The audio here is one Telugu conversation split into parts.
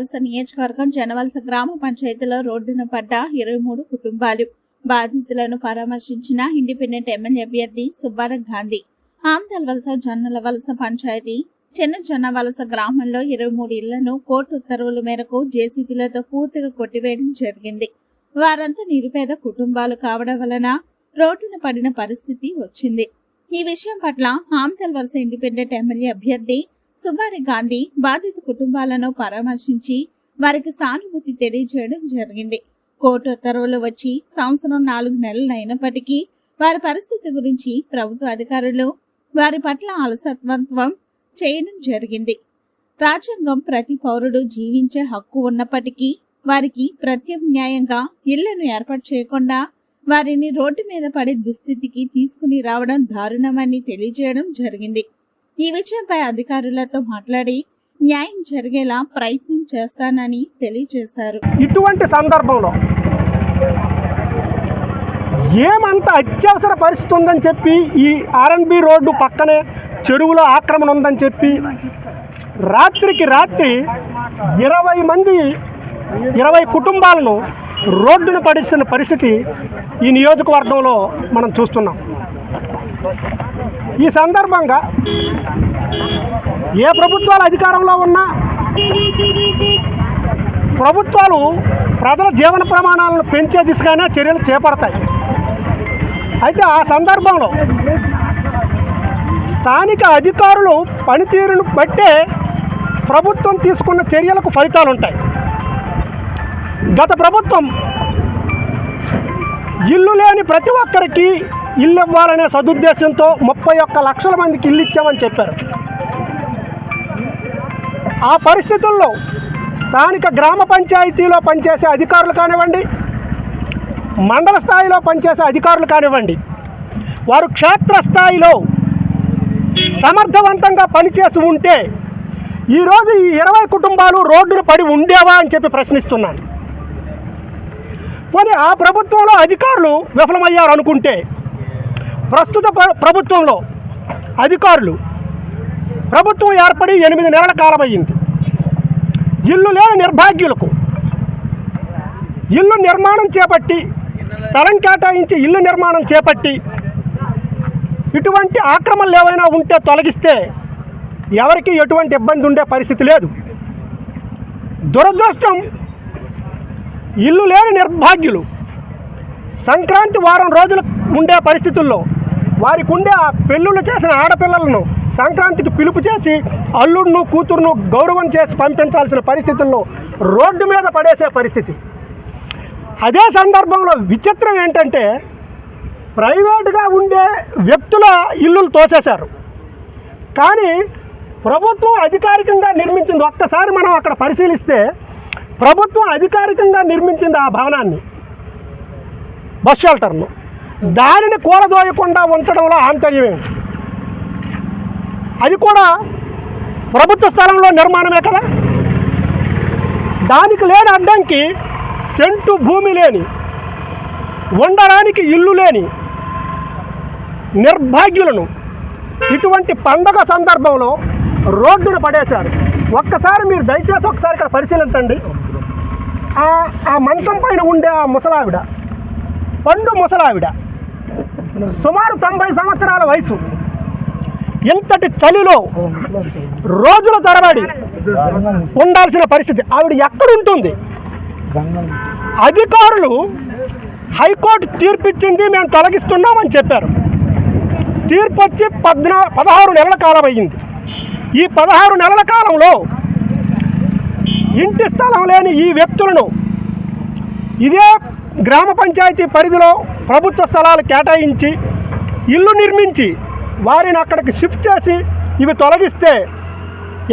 ఆందల్వలస నియోజకవర్గం జనవలస గ్రామ పంచాయతీలో రోడ్డున పడ్డ ఇరవై మూడు కుటుంబాలు. బాధితులను పరామర్శించిన ఇండిపెండెంట్ ఎమ్మెల్యే అభ్యర్థి సుబ్బారం గాంధీ. ఆందల్వలస జొన్నల వలస పంచాయతీ చిన్న జొన్న వలస గ్రామంలో ఇరవై మూడు ఇళ్ళను కోర్టు ఉత్తర్వుల మేరకు జేసీబీలతో పూర్తిగా కొట్టివేయడం జరిగింది. వారంతా నిరుపేద కుటుంబాలు కావడం వలన రోడ్డున పడిన పరిస్థితి వచ్చింది. ఈ విషయం పట్ల ఆమ్తల్ వలస ఇండిపెండెంట్ ఎమ్మెల్యే అభ్యర్థి సుబ్బారి గాంధీ బాధిత కుటుంబాలను పరామర్శించి వారికి సానుభూతి తెలియజేయడం జరిగింది. కోర్టు ఉత్తర్వులు వచ్చి సంవత్సరం నాలుగు నెలలు అయినప్పటికీ వారి పరిస్థితి గురించి ప్రభుత్వ అధికారులు వారి పట్ల అలసత్వం చేయడం జరిగింది. రాజ్యాంగం ప్రతి పౌరుడు జీవించే హక్కు ఉన్నప్పటికీ వారికి ప్రత్యామ్నాయంగా ఇళ్ళను ఏర్పాటు చేయకుండా వారిని రోడ్డు మీద పడే దుస్థితికి తీసుకుని రావడం దారుణమని తెలియజేయడం జరిగింది. ఈ విషయంపై అధికారులతో మాట్లాడి న్యాయం జరిగేలా ప్రయత్నం చేస్తానని తెలియజేశారు. ఇటువంటి సందర్భంలో ఏమంత అత్యవసర పరిస్థితి ఉందని చెప్పి ఈ ఆర్ఎన్బి రోడ్డు పక్కనే చెరువులో ఆక్రమణ ఉందని చెప్పి రాత్రికి రాత్రి ఇరవై మంది ఇరవై కుటుంబాలను రోడ్డున పడిస్తున్న పరిస్థితి ఈ నియోజకవర్గంలో మనం చూస్తున్నాం. ఈ సందర్భంగా ఏ ప్రభుత్వాలు అధికారంలో ఉన్నా ప్రభుత్వాలు ప్రజల జీవన ప్రమాణాలను పెంచే దిశగానే చర్యలు చేపడతాయి. అయితే ఆ సందర్భంలో స్థానిక అధికారులు పనితీరును బట్టే ప్రభుత్వం తీసుకున్న చర్యలకు ఫలితాలు ఉంటాయి గత ప్రభుత్వం ఇల్లు లేని ప్రతి ఒక్కరికి ఇల్లు ఇవ్వాలనే సదుద్దేశంతో ముప్పై ఒక్క లక్షల మందికి ఇల్లు ఇచ్చామని చెప్పారు. ఆ పరిస్థితుల్లో స్థానిక గ్రామ పంచాయతీలో పనిచేసే అధికారులు కానివ్వండి మండల స్థాయిలో పనిచేసే అధికారులు కానివ్వండి వారు క్షేత్రస్థాయిలో సమర్థవంతంగా పనిచేసి ఉంటే ఈరోజు ఈ ఇరవై కుటుంబాలు రోడ్డును పడి ఉండేవా అని చెప్పి ప్రశ్నిస్తున్నాను. మరి ఆ ప్రభుత్వంలో అధికారులు విఫలమయ్యారు అనుకుంటే ప్రస్తుత ప్రభుత్వంలో అధికారులు ప్రభుత్వం ఏర్పడి ఎనిమిది నెలల కాలం అయ్యింది ఇల్లు లేని నిర్భాగ్యులకు ఇల్లు నిర్మాణం చేపట్టి స్థలం కేటాయించి ఇల్లు నిర్మాణం చేపట్టి ఇటువంటి ఆక్రమణలు ఏవైనా ఉంటే తొలగిస్తే ఎవరికి ఎటువంటి ఇబ్బంది ఉండే పరిస్థితి లేదు. దురదృష్టం ఇల్లు లేని నిర్భాగ్యులు సంక్రాంతి వారం రోజులు ఉండే పరిస్థితుల్లో వారికి ఉండే ఆ పెళ్ళిళ్ళు చేసిన ఆడపిల్లలను సంక్రాంతికి పిలుపు చేసి అల్లుడును కూతురును గౌరవం చేసి పంపించాల్సిన పరిస్థితుల్లో రోడ్డు మీద పడేసే పరిస్థితి. అదే సందర్భంలో విచిత్రం ఏంటంటే ప్రైవేటుగా ఉండే వ్యక్తుల ఇల్లులు తోసేశారు. కానీ ప్రభుత్వం అధికారికంగా నిర్మించింది ఒక్కసారి మనం అక్కడ పరిశీలిస్తే ప్రభుత్వం అధికారికంగా నిర్మించింది ఆ భవనాన్ని బస్ షెల్టర్ను. దానిని కూలదోయకుండా ఉంచడంలో ఆంతర్యమే అది కూడా ప్రభుత్వ స్థలంలో నిర్మాణమే కదా? దానికి లేని అడ్డంకి సెంటు భూమి లేని ఉండడానికి ఇల్లు లేని నిర్భాగ్యులను ఇటువంటి పండగ సందర్భంలో రోడ్డును పడేశారు. ఒక్కసారి మీరు దయచేసి ఒకసారి ఇక్కడ పరిశీలించండి. ఆ ఆ మంచం పైన ఉండే ఆ ముసలావిడ పండు ముసలావిడ సుమారు తొంభై సంవత్సరాల వయసు. ఇంతటి చలిలో రోజుల తరబడి ఉండాల్సిన పరిస్థితి. ఆవిడ ఎక్కడుంటుంది? అధికారులు హైకోర్టు తీర్పు ఇచ్చింది మేము తొలగిస్తున్నామని చెప్పారు. తీర్పు వచ్చి పద్నా పదహారు నెలల కాలం అయ్యింది ఈ పదహారు నెలల కాలంలో ఇంటి స్థలం లేని ఈ వ్యక్తులను ఇదే గ్రామ పంచాయతీ పరిధిలో ప్రభుత్వ స్థలాలు కేటాయించి ఇల్లు నిర్మించి వారిని అక్కడికి షిఫ్ట్ చేసి ఇవి తొలగిస్తే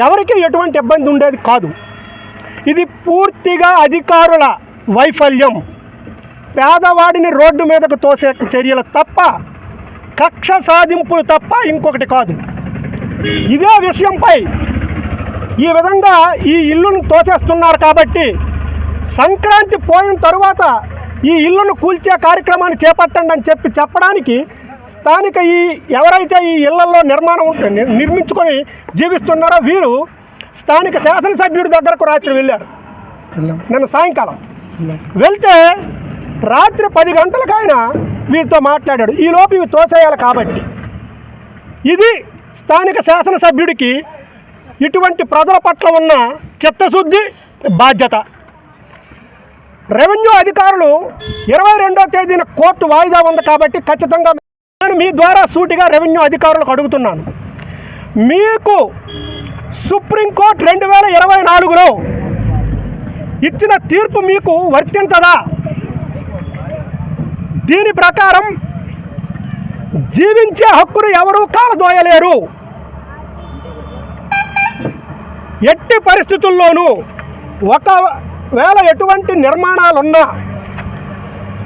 ఎవరికి ఎటువంటి ఇబ్బంది ఉండేది కాదు. ఇది పూర్తిగా అధికారుల వైఫల్యం. పేదవాడిని రోడ్డు మీదకు తోసే చర్యలు తప్ప కక్ష సాధింపులు తప్ప ఇంకొకటి కాదు. ఇదే విషయంపై ఈ విధంగా ఈ ఇల్లును తోసేస్తున్నారు కాబట్టి సంక్రాంతి పోయిన తరువాత ఈ ఇల్లును కూల్చే కార్యక్రమాన్ని చేపట్టండి అని చెప్పి చెప్పడానికి స్థానిక ఈ ఎవరైతే ఈ ఇళ్ళలో నిర్మాణం నిర్మించుకొని జీవిస్తున్నారో వీరు స్థానిక శాసనసభ్యుడి దగ్గరకు రాత్రి వెళ్ళారు. నిన్న సాయంకాలం. వెళ్తే రాత్రి పది గంటలకు ఆయన వీరితో మాట్లాడాడు. ఈ లోపు ఇవి తోసేయాలి కాబట్టి. ఇది స్థానిక శాసనసభ్యుడికి ఇటువంటి ప్రజల పట్ల ఉన్న చిత్తశుద్ధి బాధ్యత. రెవెన్యూ అధికారులు ఇరవై రెండో తేదీన కోర్టు వాయిదా ఉంది కాబట్టి ఖచ్చితంగా నేను మీ ద్వారా సూటిగా రెవెన్యూ అధికారులకు అడుగుతున్నాను. మీకు సుప్రీంకోర్టు రెండు వేల ఇరవై నాలుగులో ఇచ్చిన తీర్పు మీకు వర్తించదా? దీని ప్రకారం జీవించే హక్కును ఎవరూ కాలదోయలేరు. ఎట్టి పరిస్థితుల్లోనూ ఒక వేళ ఎటువంటి నిర్మాణాలున్నా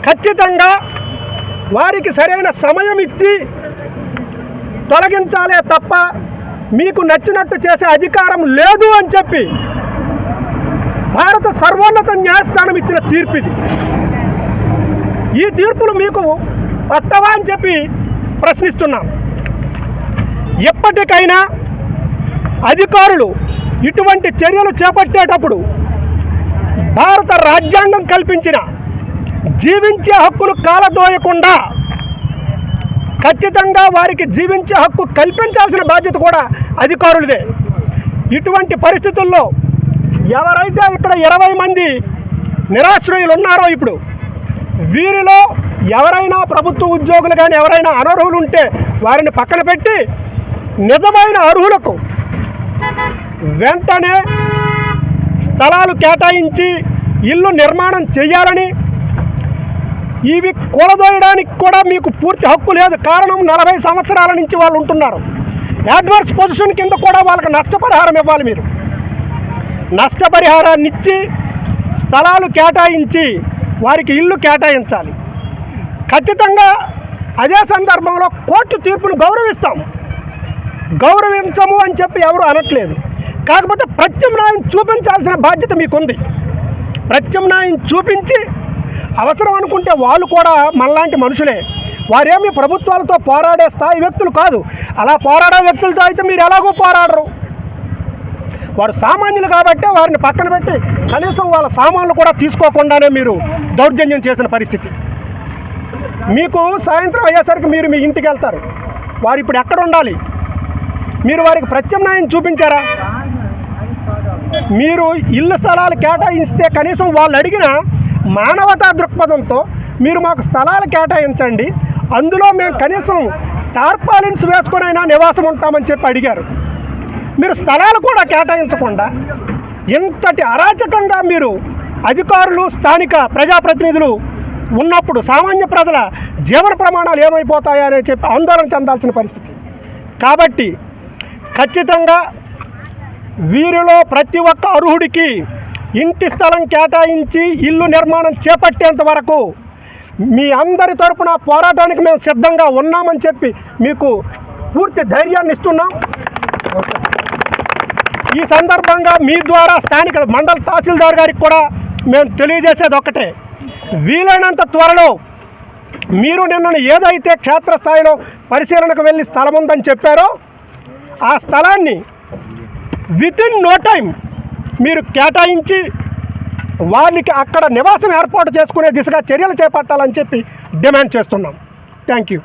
ఖచ్చితంగా వారికి సరైన సమయం ఇచ్చి తొలగించాలే తప్ప మీకు నచ్చినట్టు చేసే అధికారం లేదు అని చెప్పి భారత సర్వోన్నత న్యాయస్థానం ఇచ్చిన తీర్పు ఇది. ఈ తీర్పులు మీకు వస్తావా అని చెప్పి ప్రశ్నిస్తున్నాం. ఎప్పటికైనా అధికారులు ఇటువంటి చర్యలు చేపట్టేటప్పుడు భారత రాజ్యాంగం కల్పించిన జీవించే హక్కును కాలదోయకుండా ఖచ్చితంగా వారికి జీవించే హక్కు కల్పించాల్సిన బాధ్యత కూడా అధికారులదే. ఇటువంటి పరిస్థితుల్లో ఎవరైతే ఇక్కడ ఇరవై మంది నిరాశ్రయులు ఉన్నారో ఇప్పుడు వీరిలో ఎవరైనా ప్రభుత్వ ఉద్యోగులు కానీ ఎవరైనా అనర్హులు ఉంటే వారిని పక్కన పెట్టి నిజమైన అర్హులకు వెంటనే స్థలాలు కేటాయించి ఇల్లు నిర్మాణం చేయాలని ఇవి కూలదోయడానికి కూడా మీకు పూర్తి హక్కు లేదు. కారణం నలభై సంవత్సరాల నుంచి వాళ్ళు ఉంటున్నారు. అడ్వర్స్ పొజిషన్ కింద కూడా వాళ్ళకి నష్టపరిహారం ఇవ్వాలి మీరు. నష్టపరిహారాన్ని ఇచ్చి స్థలాలు కేటాయించి వారికి ఇల్లు కేటాయించాలి. ఖచ్చితంగా అదే సందర్భంలో కోర్టు తీర్పును గౌరవిస్తాము. గౌరవించము అని చెప్పి ఎవరు అనట్లేదు. కాకపోతే ప్రత్యామ్నాయం చూపించాల్సిన బాధ్యత మీకుంది. ప్రత్యామ్నాయం చూపించి అవసరం అనుకుంటే వాళ్ళు కూడా మనలాంటి మనుషులే. వారేమి ప్రభుత్వాలతో పోరాడే స్థాయి వ్యక్తులు కాదు. అలా పోరాడే వ్యక్తులతో అయితే మీరు ఎలాగో పోరాడరు. వారు సామాన్యులు కాబట్టి వారిని పక్కన పెట్టి కనీసం వాళ్ళ సామాన్లు కూడా తీసుకోకుండానే మీరు దౌర్జన్యం చేసిన పరిస్థితి. మీకు సాయంత్రం అయ్యేసరికి మీరు మీ ఇంటికి వెళ్తారు. వారు ఇప్పుడు ఎక్కడ ఉండాలి? మీరు వారికి ప్రత్యామ్నాయం చూపించారా? మీరు ఇల్లు స్థలాలు కేటాయిస్తే కనీసం వాళ్ళు అడిగిన మానవతా దృక్పథంతో మీరు మాకు స్థలాలు కేటాయించండి. అందులో మేము కనీసం టార్పాలిన్స్ వేసుకునైనా నివాసం ఉంటామని చెప్పి అడిగారు. మీరు స్థలాలు కూడా కేటాయించకుండా ఇంతటి అరాచకంగా మీరు అధికారులు స్థానిక ప్రజాప్రతినిధులు ఉన్నప్పుడు సామాన్య ప్రజల జీవన ప్రమాణాలు ఏమైపోతాయని చెప్పి ఆందోళన చెందాల్సిన పరిస్థితి. కాబట్టి ఖచ్చితంగా వీరిలో ప్రతి ఒక్క అర్హుడికి ఇంటి స్థలం కేటాయించి ఇల్లు నిర్మాణం చేపట్టేంత వరకు మీ అందరి తరపున పోరాటానికి మేము సిద్ధంగా ఉన్నామని చెప్పి మీకు పూర్తి ధైర్యాన్ని ఇస్తున్నాం. ఈ సందర్భంగా మీ ద్వారా స్థానిక మండల తహసీల్దార్ గారికి కూడా మేము తెలియజేసేది ఒకటే వీలైనంత త్వరలో మీరు నిన్న ఏదైతే క్షేత్రస్థాయిలో పరిశీలనకు వెళ్ళి స్థలం ఉందని చెప్పారో ఆ స్థలాన్ని విత్ ఇన్ నో టైం మీరు కేటాయించి వాళ్ళకి అక్కడ నివాసం ఏర్పాటు చేసుకునే దిశగా చర్యలు చేపట్టాలని చెప్పి డిమాండ్ చేస్తున్నాం. Thank you